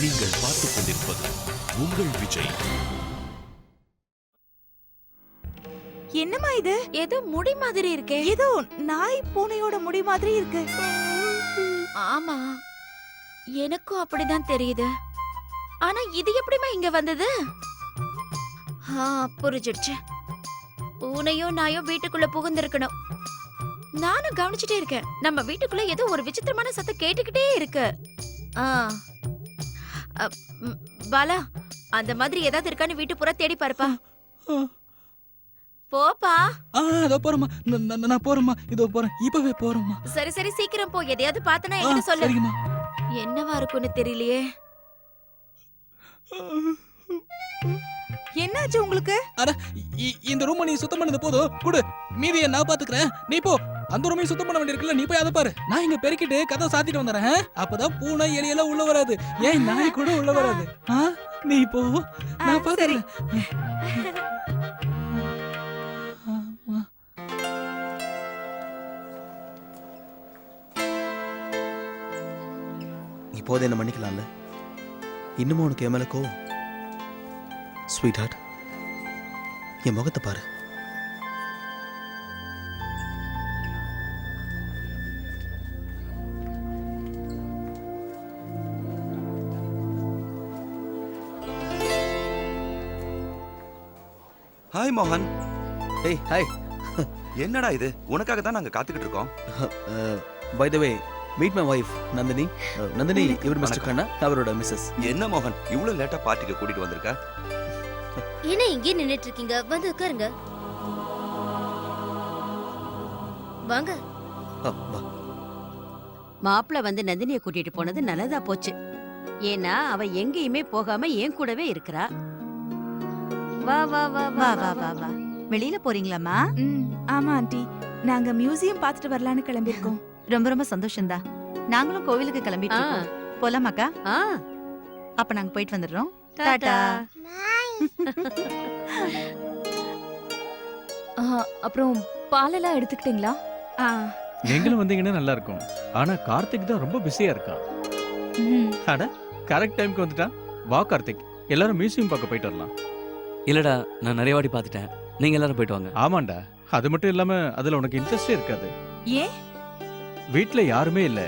நீங்கள் பார்த்துக் கொண்டிருப்பது உங்கள் விஜய். என்னம்மா இது? ஏதோ முடி மாதிரி இருக்கே. ஏதோ நாய் பூனையோட முடி மாதிரி இருக்கு. ஆமா. எனக்கும் அப்படிதான் தெரியுது. ஆனா இது எப்படிமா இங்க வந்தது? ஆ புரிஞ்சிடுச்சு. பூனையும் நாயும் வீட்டுக்குள்ள புகுந்திருக்கணும். நானும் கவனிச்சுட்டே இருக்கேன். நம்ம வீட்டுக்குள்ள ஏதோ ஒரு விசித்திரமான சத்தம் கேட்டுக்கிட்டே இருக்கு. ஆ. பாலா அந்த மாதிரி ஏதாவது இருக்கான்னு வீட்டு பூரா தேடி பாருப்பா. போப்பா. ஆ இதோ போறேம்மா. நான் போறேம்மா. இதோ போறேன். இப்பவே போறேம்மா. சரி சரி சீக்கிரம் போ. எதையாவது பார்த்தனா என்கிட்ட சொல்லு. சரிங்கம்மா. என்னவா இருக்கும்னு தெரியலையே. என்னாச்சு உங்களுக்கு? அட இந்த ரூமை நீ சுத்தம் பண்ணது போதும். குடு மீதியை நான் பாத்துக்கிறேன் நீ போ. அந்த ரூமையும் சுத்தம் பண்ண வேண்டியிருக்குல்ல நீ போய் அதை பாரு. நான் இங்க பெருக்கிட்டு கதை சாத்திட்டு வந்துடுறேன் அப்பதான் பூனை எலியெல்லாம் உள்ள வராது. ஏன் நாய் கூட உள்ள வராது. நீ போ. நான் ஆ. இப்போது என்ன மன்னிக்கலாம்ல? இன்னமும் உனக்கு என் மேல கோவம்? ஸ்வீட் ஹார்ட் என் முகத்தை பாரு. ஹாய் மோகன் ஏய் ஹாய் என்னடா இது? உனக்காக தான் நாங்க காத்துக்கிட்டு இருக்கோம். By the way meet my wife Nandini Nandini இவர் மிஸ்டர். கண்ணா? அவரோட மிஸ்ஸஸ் என்ன மோகன் இவ்வளவு லேட்டா பார்ட்டிக்கு கூட்டிட்டு வந்திருக்க? என்ன இங்கே நின்னுட்டு இருக்கீங்க வந்து உட்காருங்க. வாங்க. வா. மாப்பிள வந்து நந்தினிய கூட்டிட்டு போனது நல்லதா போச்சு. ஏன்னா அவ எங்கேயுமே போகாம என் கூடவே இருக்கிறா. வா வா வா வா. வா வா வா வெளியில போறீங்களாம்மா? ம், ஆமா ஆண்டி. நாங்க மியூசியம் பார்த்துட்டு வரலான்னு கிளம்பியிருக்கோம். ரொம்ப ரொம்ப சந்தோஷம்தா நாங்களும் கோவிலுக்கு கிளம்பிட்டு ஆ, இருக்கோம். போலாமாக்கா? ஆ, அப்ப நாங்க போயிட்டு வந்துடுறோம். டாடா. அப்புறம் பாலெல்லாம் எடுத்துக்கிட்டீங்களா? நீங்களும் வந்தீங்கன்னா நல்லா இருக்கும் ஆனா கார்த்திக் தான் ரொம்ப பிஸியா இருக்கான். அட கரெக்ட் டைம்க்கு வந்துட்டான். வா கார்த்திக். எல்லாரும் மியூசியம் பார்க்க போயிட்டு வரலாம். இல்லடா நான் நிறைய வாட்டி பார்த்துட்டேன். நீங்க எல்லாரும் போயிட்டு வாங்க. ஆமாண்டா. அது மட்டும் இல்லாம அதுல உனக்கு இன்ட்ரெஸ்டே இருக்காது. ஏன்? வீட்ல யாருமே இல்ல.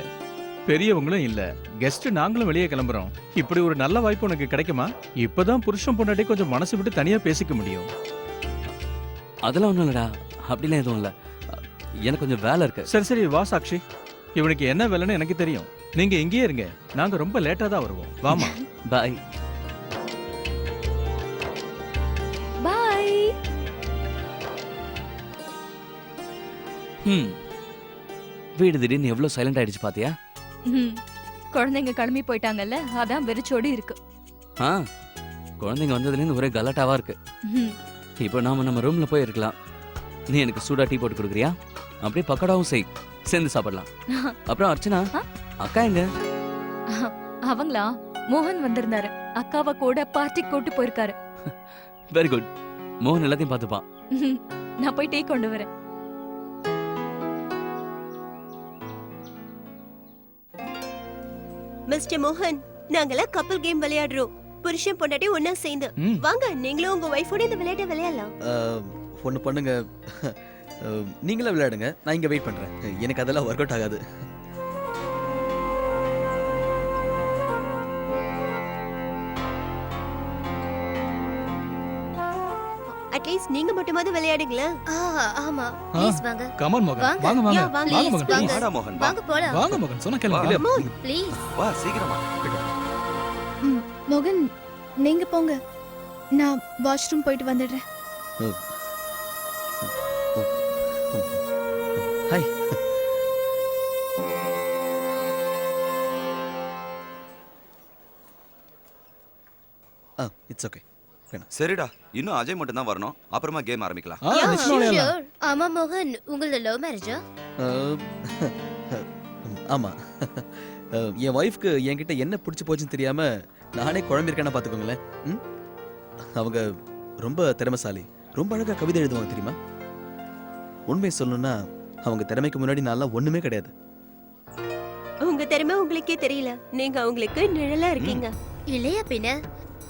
பெரியவங்களும் இல்ல. கெஸ்ட் நாங்களும் வெளியே கிளம்புறோம். இப்படி ஒரு நல்ல வாய்ப்பு உனக்கு கிடைக்குமா? இப்பதான் புருஷன் பொண்டாட்டி கொஞ்சம் மனசு விட்டு தனியா பேசிக்க முடியும். அதெல்லாம் ஒண்ணும் இல்லடா. அப்படிலாம் எதுவும் இல்ல. எனக்கு கொஞ்சம் வேலை இருக்கு. சரி சரி வா சாக்ஷி. இவனுக்கு என்ன வேலைன்னு எனக்கு தெரியும். நீங்க இங்கேயே இருங்க. நாங்க ரொம்ப லேட்டா தான் வருவோம். வாமா பாய். பாய். ம் வீடு திடீர்னு எவ்வளவு சைலண்ட் ஆயிடுச்சு பாத்தியா? குழந்தைங்க கிளம்பி போயிட்டாங்கல்ல அதான் வெறிச்சோடி இருக்கு. ஆ குழந்தைங்க வந்ததுலேருந்து ஒரே கலாட்டாவா இருக்கு. ம், இப்போ நாம நம்ம ரூம்ல போய் இருக்கலாம். நீ எனக்கு சூடா டீ போட்டு கொடுக்குறியா? அப்படியே பக்கோடாவும் செய் சேர்ந்து சாப்பிடலாம். அப்புறம் அர்ச்சனா? அக்கா எங்க? அவங்களா? மோகன் வந்திருந்தாரு. அக்காவை கூட பார்ட்டிக்கு கூட்டு போயிருக்காரு. வெரி குட் மோகன் எல்லாத்தையும் பார்த்துப்பான். ம், நான் போய் டீ கொண்டு வரேன். மிஸ்டர் மோகன் நாங்கெல்லாம் கப்பல் கேம் விளையாடுறோம். புருஷன் பொண்டாட்டி ஒண்ணா சேர்ந்து. வாங்க நீங்களும் உங்க ஒய்ஃபோட இந்த விளையாட்டை விளையாடலாம். ஒண்ணு பண்ணுங்க. நீங்களே விளையாடுங்க. நான் இங்க வெயிட் பண்றேன். எனக்கு அதெல்லாம் ஒர்க் அவுட் ஆகாது. அட்லீஸ்ட் நீங்க மட்டுமாவது விளையாடுங்களேன் ஆமா. ப்ளீஸ் வாங்க. கமான் மோகன் வாங்க. வாங்க வாங்க. யா, வாங்க, வாங்க மகன் வாங்க. மோகன் போலாம். வாங்க மகன் சொன்ன கேளுங்க. வா. இல்ல. ப்ளீஸ் வா சீக்கிரமா. மோகன் நீங்க போங்க. நான் வாஷ்ரூம் போயிட்டு வந்துடுறேன். ஹாய். இட்ஸ் ஓகே சரிடா. இன்னும் அஜய் மட்டும் தான் வரணும். அப்புறமா கேம் ஆரம்பிக்கலாம். ஆ நிச்சயமா விளையாடலாம் ஆமா மோகன் உங்களது லவ் மேரேஜா ஆமா. அஹ், என் ஒய்ஃப்க்கு என்கிட்ட என்ன பிடிச்சி போச்சுன்னு தெரியாம நானே குழம்பிருக்கேன்னா பாத்துக்கோங்களேன் ம்? அவங்க ரொம்ப திறமைசாலி. ரொம்ப அழகா கவிதை எழுதுவாங்க தெரியுமா? உண்மையை சொல்லணும்னா அவங்க திறமைக்கு முன்னாடி நான்லாம் ஒண்ணுமே கிடையாது. உங்க திறமை உங்களுக்கே தெரியல. நீங்க அவங்களுக்கு நிழலா இருக்கீங்க. இல்லையா பின்ன?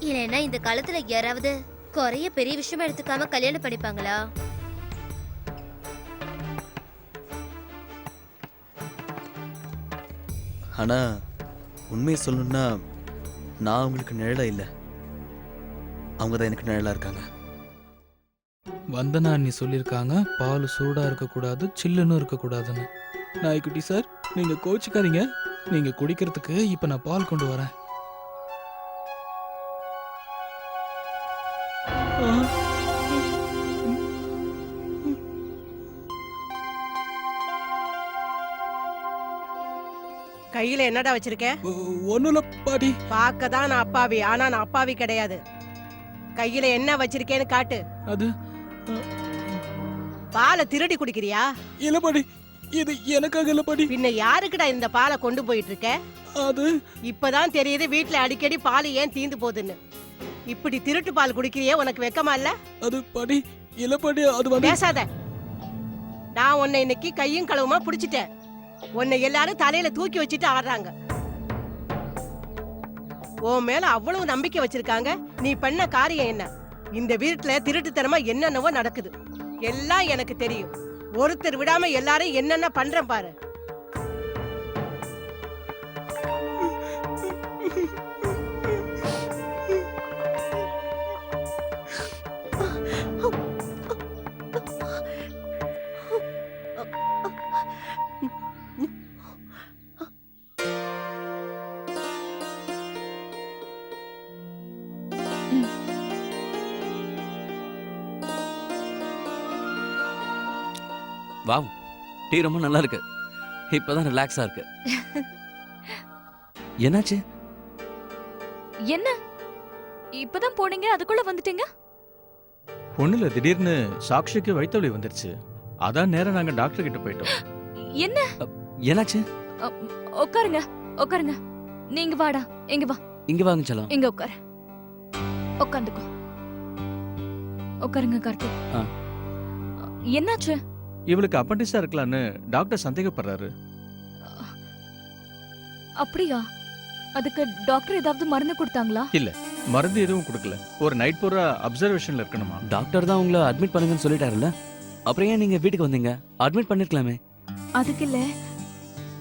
இல்லைன்னா இந்த காலத்துல யாராவது குறைய பெரிய விஷயமா எடுத்துக்காம கல்யாணம் பண்ணிப்பாங்களா? ஆனா உண்மையை சொல்லணும்னா நான் அவங்களுக்கு நிழலா இல்லை. அவங்க தான் எனக்கு நிழலா இருக்காங்க. வந்தனா அண்ணி சொல்லியிருக்காங்க பால் சூடா இருக்கக்கூடாது சில்லுன்னு இருக்கக்கூடாதுன்னு. நாய்க்குட்டி சார் நீங்க கோச்சிக்காதீங்க. நீங்க குடிக்கிறதுக்கு இப்ப நான் பால் கொண்டு வரேன். கையில என்னடா வச்சிருக்க? ஒ- ஒண்ணும் இல்ல பாட்டி. பார்க்க தான் நான் அப்பாவி ஆனா நான் அப்பாவி கிடையாது. கையில என்ன வச்சிருக்கேன்னு காட்டு. அது? பாலை திருடி குடிக்கிறியா? இல்ல இது எனக்காக இல்ல பாட்டி. பின்ன யாருக்குடா இந்த பாலை கொண்டு போயிட்டு இருக்க அது? இப்பதான் தெரியுது வீட்ல அடிக்கடி பால் ஏன் தீந்து போகுதுன்னு. இப்படி திருட்டு பால் குடிக்கிறியே உனக்கு வெக்கமா இல்ல? அது பாட்டி இல்ல பாட்டி அது வந்து பேசாத. நான் உன்னை இன்னைக்கு கையும் களவுமா புடிச்சிட்டேன். உன்னை எல்லாரும் தலையில தூக்கி வச்சுட்டு ஆடுறாங்க. உன் மேல அவ்வளவு நம்பிக்கை வச்சிருக்காங்க. நீ பண்ண காரியம் என்ன? இந்த வீட்டுல திருட்டுத்தனமா என்னென்னவோ நடக்குது. எல்லாம் எனக்கு தெரியும். ஒருத்தர் விடாம எல்லாரும் என்னென்ன பண்றேன் பாரு. டீ ரொம்ப நல்லா இருக்கு இப்பதான் ரிலாக்ஸா இருக்கு. என்னாச்சு? என்ன? இப்பதான் போனீங்க அதுக்குள்ள வந்துட்டீங்க? ஒண்ணுல இல்ல திடீர்னு சாக்ஷிக்கு வயிற்றுவலி வந்துருச்சு. அதான் நேரா நாங்க டாக்டர் கிட்ட போயிட்டோம். என்ன? என்னாச்சு? அ, உட்காருங்க உட்காருங்க நீங்க வாடா இங்க வா. இங்க வாங்க செல்லம். இங்க உட்காரு உட்காந்துக்கோ உட்காருங்க கார்த்திக். ஆ. என்னாச்சு? இவளுக்கு அப்பண்டிஸா இருக்கலான்னு டாக்டர் சந்தேகப்படுறாரு. அப்படியா? அதுக்கு டாக்டர் ஏதாவது மருந்து கொடுத்தாங்களா? மருந்து எதுவும் கொடுக்கல. ஒரு நைட் பூரா அப்சர்வேஷன்ல இருக்கணுமா? டாக்டர் தான் உங்களை அட்மிட் பண்ணுங்கன்னு சொல்லிட்டாருல்ல? அப்புறம் ஏன் நீங்க வீட்டுக்கு வந்தீங்க? அட்மிட் பண்ணிருக்கலாமே. அதுக்கு இல்ல.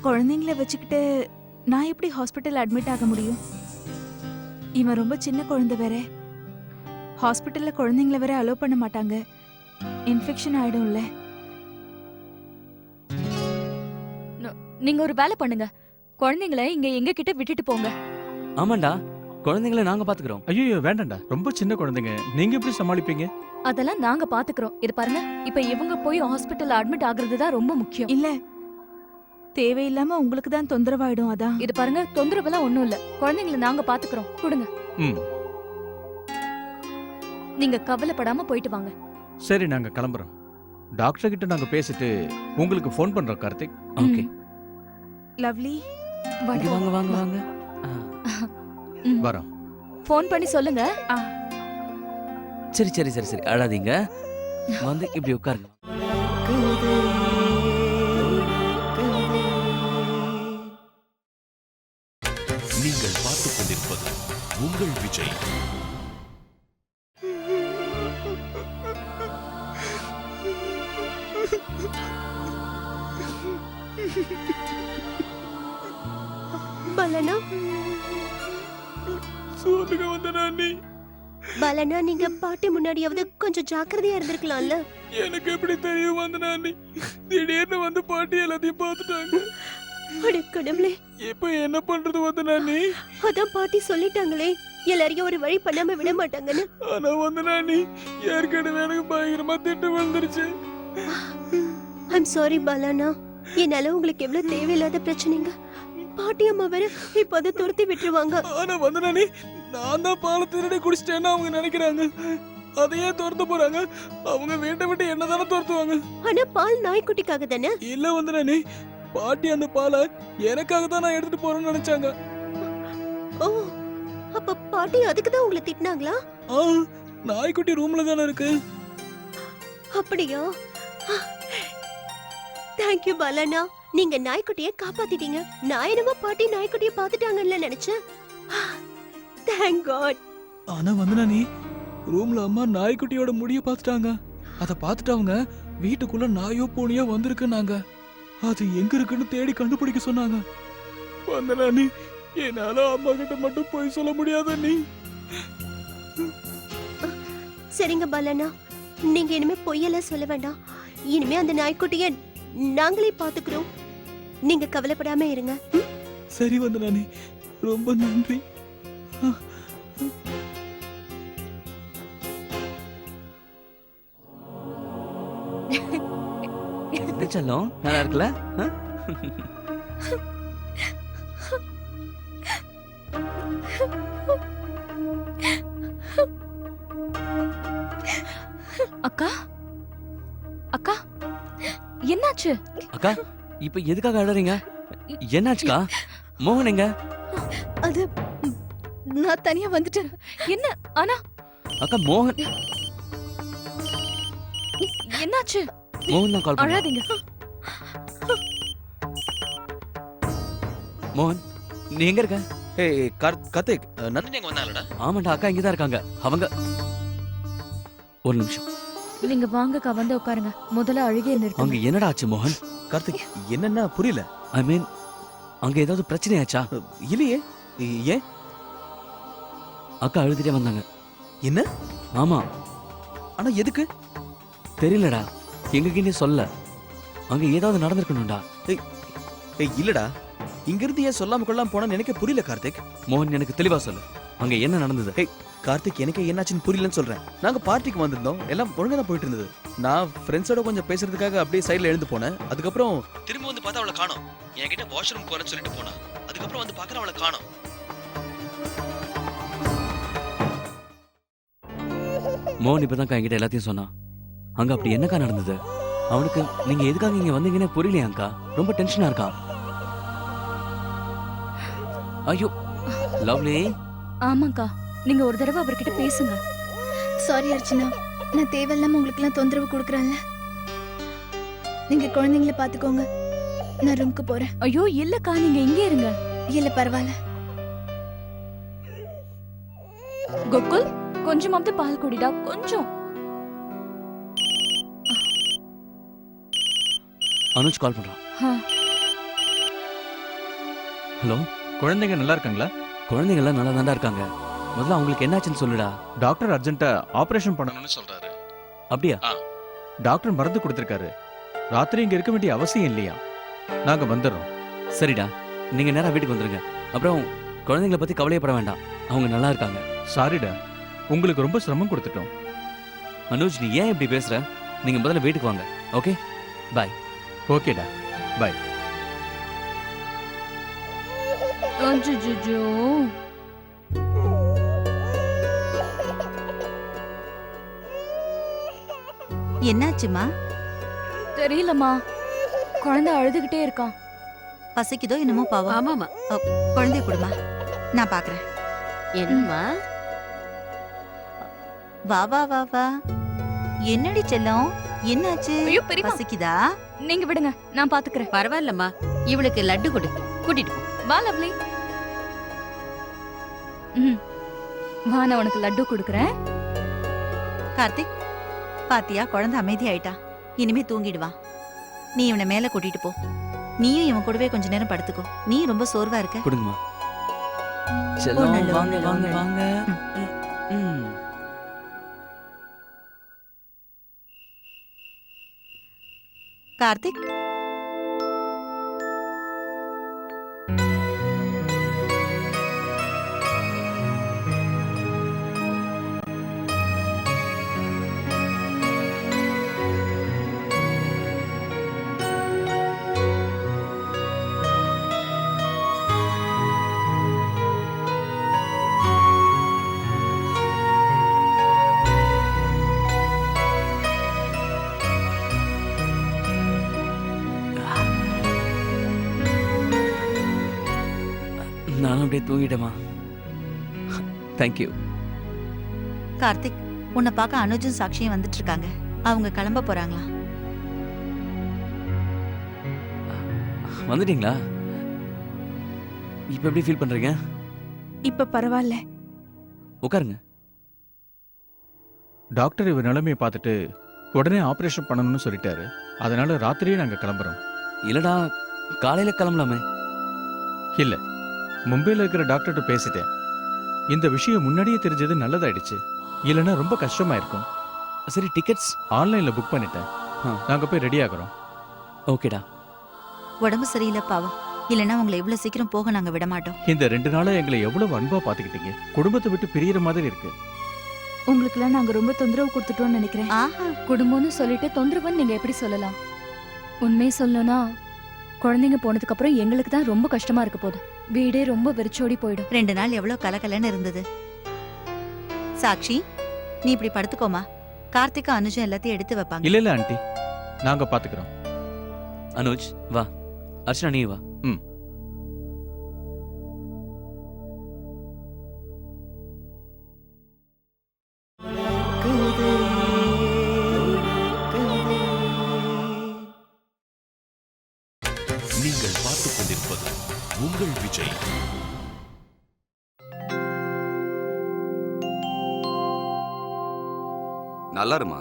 குழந்தைங்கள வச்சுக்கிட்டு நான் எப்படி ஹாஸ்பிட்டல் அட்மிட் ஆக முடியும்? இவன் ரொம்ப சின்ன குழந்தை வேற. ஹாஸ்பிட்டல்ல குழந்தைங்கள வேற அலோவ் பண்ண மாட்டாங்க. இன்ஃபெக்ஷன் ஆயிடும்ல. நீங்க ஒரு வேலை பண்ணுங்க. குழந்தைங்கள இங்க எங்க கிட்ட விட்டுட்டு போங்க. ஆமாண்டா. குழந்தைங்களை நாங்க பாத்துக்கிறோம். ஐயோ வேண்டாம்டா ரொம்ப சின்ன குழந்தைங்க. நீங்க எப்படி சமாளிப்பீங்க? அதெல்லாம் நாங்க பாத்துக்கிறோம். இது பாருங்க இப்ப இவங்க போய் ஹாஸ்பிட்டல் அட்மிட் ஆகுறது தான் ரொம்ப முக்கியம். இல்ல. தேவையில்லாம உங்களுக்கு தான் தொந்தரவாயிடும் அதான். இது பாருங்க தொந்தரவெல்லாம் ஒண்ணும் இல்ல. குழந்தைங்கள நாங்க பாத்துக்கிறோம். கொடுங்க. ம். நீங்க கவலைப்படாம போயிட்டு வாங்க. சரி நாங்க கிளம்புறோம். டாக்டர் கிட்ட நாங்க பேசிட்டு உங்களுக்கு ஃபோன் பண்றோம் கார்த்திக். ஓகே. லவ்லி. வாங்க வாங்க வாங்க. வரோம். ஃபோன் பண்ணி சொல்லுங்க. சரி சரி சரி சரி. அழாதீங்க. வந்து இப்படி உட்காருங்க. நீங்கள் பார்த்துக் கொண்டிருப்பது உங்கள் விஜய். பலனா நீங்க பாட்டி முன்னாடியாவது கொஞ்சம் ஜாக்கிரதையா இருந்திருக்கலாம்ல? எனக்கு எப்படி தெரியும் வந்தனா அண்ணி திடீர்னு வந்து பாட்டி எல்லாத்தையும் பார்த்துட்டாங்க. அட கடவுளே. இப்ப என்ன பண்றது வந்தனா அண்ணி அதான் பாட்டி சொல்லிட்டாங்களே எல்லாரையும் ஒரு வழி பண்ணாம விட மாட்டாங்கன்னு. ஆனா வந்தனா அண்ணி ஏற்கனவே எனக்கு பயங்கரமா திட்டு விழுந்துருச்சு. ஐம் சாரி பாலானா. என்னால உங்களுக்கு எவ்வளவு தேவையில்லாத பிரச்சனைங்க. பாட்டி அம்மா வேற இப்ப அதை துரத்தி விட்டுருவாங்க. ஆனா வந்தனா அண்ணி நான் தான் பாலை திருடி குடிச்சிட்டேன்னு அவங்க நினைக்கிறாங்க. அதையே துரத்து போறாங்க. அவங்க வீட்டை விட்டு என்னதானே துரத்துவாங்க. ஆனா பால் நாய்க்குட்டிக்காக தானே? இல்ல வந்தனா பாட்டி அந்த பாலை எனக்காக தான் நான் எடுத்துட்டு போறேன்னு நினைச்சாங்க. ஓ அப்ப பாட்டி அதுக்கு தான் உங்களை திட்டினாங்களா? ஆ நாய்க்குட்டி ரூம்ல தானே இருக்கு. அப்படியா? தேங்க்யூ பாலானா நீங்க நாய்க்குட்டிய காப்பாத்திட்டீங்க. நான் என்னமோ பாட்டி நாய்க்குட்டிய பாத்துட்டாங்கன்னு நினைச்சேன். தேங்க் காட் ஆனா வந்தனா நீ? ரூம்ல அம்மா நாய்க்குட்டியோட முடிய பார்த்துட்டாங்க. அத பார்த்துட்டு அவங்க வீட்டுக்குள்ள நாயோ பூனையோ வந்திருக்குன்னாங்க அது எங்க இருக்குன்னு தேடி கண்டுபிடிக்க சொன்னாங்க. வந்தனா நீ? என்னால அம்மா கிட்ட மட்டும் போய் சொல்ல முடியாத நீ. சரிங்க பாலண்ணா. நீங்க இனிமே பொய்யெல்லாம் சொல்ல வேண்டாம். இனிமே அந்த நாய்க்குட்டிய நாங்களே பாத்துக்கிறோம் நீங்க கவலைப்படாம இருங்க? சரி வந்தனா நீ? ரொம்ப நன்றி. செல்லம்? நல்லா இருக்குல்ல? அக்கா? அக்கா? என்னாச்சு? அக்கா இப்ப எதுக்காக அழறீங்க? என்னாச்சுக்கா? மோகன் எங்க? அது நான் தனியா வந்துட்டேன். என்ன? ஆனா அக்கா மோகன். என்னாச்சு? மோகன் தான் கால் பண்ண அழாதீங்க. மோகன் நீ எங்க இருக்க? ஏய் கார்த் கார்த்திக் நந்தினி அங்க வந்தாங்களடா? ஆமாண்டா அக்கா இங்க தான் இருக்காங்க. அவங்க ஒரு நிமிஷம். நீங்க வாங்கக்கா வந்து உட்காருங்க. முதல்ல அழுகே அங்க நிறுத்துங்க என்னடா ஆச்சு மோகன்? கார்த்திக் என்னன்னா புரியல. ஐ மீன் அங்க ஏதாவது பிரச்சனையாச்சா? அஹ், இல்லையே. ஏன்? அக்கா அழுதுட்டே வந்தாங்க. என்ன? ஆமா. ஆனா எதுக்கு? தெரியலடா. எங்ககிட்டே சொல்ல. அங்க ஏதாவது நடந்திருக்கணும்டா. ஏய் இல்லடா. இங்க இருந்து ஏன் சொல்லாம கொள்ளாம போனா எனக்கு புரியல கார்த்திக். மோகன் எனக்கு தெளிவா சொல்லு. அங்க என்ன நடந்தது? கார்த்திக் எனக்கு என்னாச்சுன்னு புரியலன்னு சொல்றேன். நாங்க பார்ட்டிக்கு வந்திருந்தோம். எல்லாம் ஒழுங்கா தான் போயிட்டு இருந்தது. நான் ஃப்ரெண்ட்ஸோட கொஞ்சம் பேசுறதுக்காக அப்படியே சைடுல எழுந்து போனேன். அதுக்கப்புறம் திரும்ப வந்து பார்த்தா அவளை காணோம். என்கிட்ட வாஷ்ரூம் போறேன்னு சொல்லிட்டு போனா. அதுக்கப்புறம் வந்து பார்க்கற அவளை காணோம். மோகன் இப்பதான் என்கிட்ட எல்லாத்தையும் சொன்னான். அங்க அப்படி என்னக்கா நடந்தது? அவனுக்கு நீங்க எதுக்காக இங்க வந்தீங்கன்னே புரியலையாக்கா ரொம்ப டென்ஷனா இருக்கான் ஐயோ லவ்லி. ஆமாக்கா நீங்க ஒரு தடவை அவர்கிட்ட பேசுங்க. சாரி அர்ச்சனா நான் தேவையில்லாம உங்களுக்கு எல்லாம் தொந்தரவு கொடுக்குறேன்ல. நீங்க குழந்தைங்கள பாத்துக்கோங்க நான் ரூமுக்கு போறேன். ஐயோ இல்லக்கா நீங்க இங்கே இருங்க. இல்ல பரவாயில்ல. கோகுல்? கொஞ்சமாவது பால் குடிடா கொஞ்சம். அனுஜ் கால் பண்றான். ஹலோ? குழந்தைங்க நல்லா இருக்காங்களா? குழந்தைங்க எல்லாம் நல்லா தாண்டா இருக்காங்க. முதல்ல அவங்களுக்கு என்னாச்சுன்னு சொல்லுடா. டாக்டர் அர்ஜென்ட்டா ஆபரேஷன் பண்ணணும்னு சொல்றாரு. அப்படியா? டாக்டர் மருந்து கொடுத்திருக்காரு. ராத்திரி இங்க இருக்க வேண்டிய அவசியம் இல்லையா? நாங்க வந்துடுறோம். சரிடா. நீங்க நேரா வீட்டுக்கு வந்துருங்க. அப்புறம் குழந்தைங்கள பத்தி கவலையப்பட வேண்டாம். அவங்க நல்லா இருக்காங்க. சாரிடா உங்களுக்கு ரொம்ப சிரமம் கொடுத்துட்டோம். அனுஜ் நீ ஏன் இப்படி பேசுற? நீங்க முதல்ல வீட்டுக்கு வாங்க. ஓகே? பாய். ஓகேடா அஜுஜுஜோ என்னாச்சுமா? தெரியலம்மா. குழந்தை அழுதுகிட்டே இருக்கான் பசிக்குதோ என்னமோ பாவம். ஆமாமா குழந்தைய கொடுமா. நான் பாக்குறேன். என்னம்மா? வா வா வா வா. என்னடி செல்லம்? என்னாச்சு? ஐயோ பெரியம்மா. பசிக்குதா? நீங்க விடுங்க நான் பாத்துக்கிறேன். பரவாயில்லம்மா. இவளுக்கு லட்டு கொடு. கூட்டிட்டு போ. வா லவ்லி. ம் வா நான் உனக்கு லட்டு கொடுக்குறேன். கார்த்திக் பாத்தியா? குழந்தை அமைதி ஆயிட்டா இனிமே தூங்கிடுவான் நீ இவனை மேல கூட்டிட்டு போ. நீயும் இவன் கூடவே கொஞ்ச நேரம் படுத்துக்கோ. நீ ரொம்ப சோர்வா இருக்க. கொடுங்கம்மா. செல்லம் வாங்க வாங்க. வாங்க. கார்த்திக் அப்படியே தூங்கிட்டேமா தேங்க்யூ கார்த்திக் உன்னை பார்க்க அனுஜும் சாட்சியும் வந்துட்டு இருக்காங்க அவங்க கிளம்ப போறாங்களா? வந்துட்டீங்களா? இப்போ எப்படி ஃபீல் பண்றீங்க? இப்ப பரவாயில்ல. உட்காருங்க. டாக்டர் இவர் நிலைமையை பார்த்துட்டு உடனே ஆபரேஷன் பண்ணணும்னு சொல்லிட்டாரு. அதனால ராத்திரியே நாங்க கிளம்புறோம். இல்லடா காலையில கிளம்பலாமே. இல்ல மும்பையில் இருக்கிற டாக்டர்கிட்ட பேசிட்டேன். இந்த விஷயம் முன்னாடியே தெரிஞ்சது நல்லதாயிடுச்சு. இல்லைன்னா ரொம்ப கஷ்டமா இருக்கும் சரி டிக்கெட்ஸ் ஆன்லைன்ல புக் பண்ணிட்டேன். நாங்க போய் ரெடி ஆகுறோம். ஓகேடா. உடம்பு சரியில்லை பாவம் இல்லைன்னா உங்களை இவ்வளவு சீக்கிரம் போக நாங்க விட மாட்டோம் இந்த ரெண்டு நாளா எங்களை எவ்வளவு அன்பா பாத்துக்கிட்டீங்க குடும்பத்தை விட்டு பிரியற மாதிரி இருக்கு. உங்களுக்குலாம் நாங்க ரொம்ப தொந்தரவு கொடுத்துட்டோம்னு நினைக்கிறேன். ஆஹா. குடும்பம்னு சொல்லிட்டு தொந்தரவுன்னு நீங்க எப்படி சொல்லலாம்? உண்மையை சொல்லணும்னா குழந்தைங்க போனதுக்கு அப்புறம் எங்களுக்கு தான் ரொம்ப கஷ்டமா இருக்க போகுது வீடே ரொம்ப வெறிச்சோடி போயிடும். ரெண்டு நாள் எவ்வளவு கலகலன்னு இருந்தது. சாக்ஷி நீ இப்படி படுத்துக்கோமா. கார்த்திகா அனுஜம் எல்லாத்தையும் எடுத்து வைப்பாங்க. இல்ல இல்ல ஆண்டி. நாங்க பாத்துக்கிறோம். அனுஜ் வா. அர்ச்சனா நீ வா. ம். நீங்கள் பார்த்துக் கொண்டிருப்பது உங்கள் விஜய். நல்லா இருமா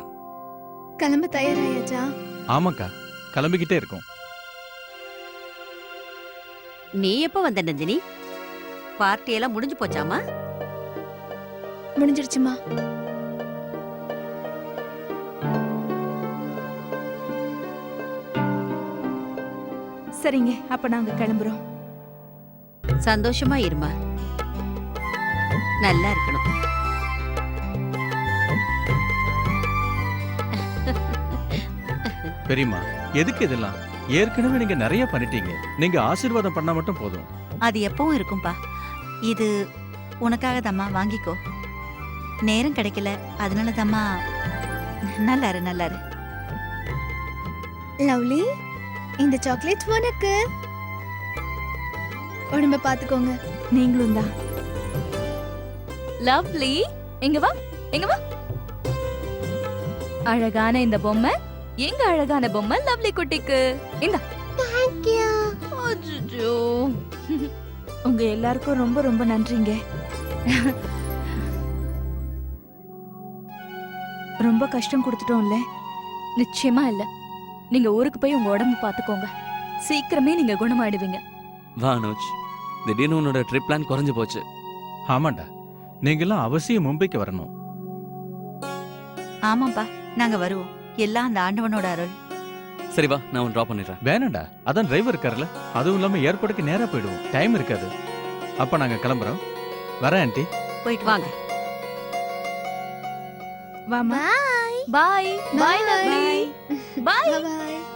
கிளம்ப தயாராயாச்சா? ஆமாக்கா கிளம்பிக்கிட்டே இருக்கோம். நீ எப்ப வந்த நந்தினி பார்ட்டி எல்லாம் முடிஞ்சு போச்சாமா? முடிஞ்சிருச்சுமா. சரிங்க அப்ப நாங்க கிளம்புறோம். சந்தோஷமா இருமா? நல்லா இருக்கணும். பெரியம்மா எதுக்கு இதெல்லாம்? ஏற்கனவே நீங்க நிறைய பண்ணிட்டீங்க. நீங்க ஆசீர்வாதம் பண்ணா மட்டும் போதும். அது எப்பவும் இருக்கும்பா. இது உனக்காக தம்மா வாங்கிக்கோ. நேரம் கிடைக்கல. அதனால தம்மா நல்லாரு நல்லாரு. லவ்லி இந்த சாக்லேட் உனக்கு. உடம்ப பாத்துக்கோங்க. நீங்களும் தான். லவ்லி இங்க வா இங்க வா. அழகான இந்த பொம்மை எங்க அழகான பொம்மை லவ்லி குட்டிக்கு? இந்த. உங்க எல்லாருக்கும் ரொம்ப ரொம்ப நன்றிங்க. ரொம்ப கஷ்டம் கொடுத்துட்டோம்ல. நிச்சயமா இல்ல. நீங்க ஊருக்கு போய் உங்க உடம்பு பாத்துக்கோங்க. சீக்கிரமே நீங்க குணமாயிடுவீங்க. வா அனுஜ். திடீர்னு உன்னோட ட்ரிப் பிளான் குறைஞ்சு போச்சு. ஆமாண்டா. நீங்கெல்லாம் அவசியம் மும்பைக்கு வரணும். ஆமாப்பா நாங்க வருவோம். எல்லாம் அந்த ஆண்டவனோட அருள். சரி வா நான் உன் ட்ராப் பண்ணிடுறேன். வேணாண்டா அதான் டிரைவர் இருக்கார்ல அதுவும் இல்லாம ஏர்போர்ட்டுக்கு நேரா போயிடுவோம். டைம் இருக்காது. அப்ப நாங்க கிளம்புறோம். வரேன் ஆண்டி. போயிட்டு வாங்க. வாமா. பாய் பாய் லவ்லி பாய் பாய்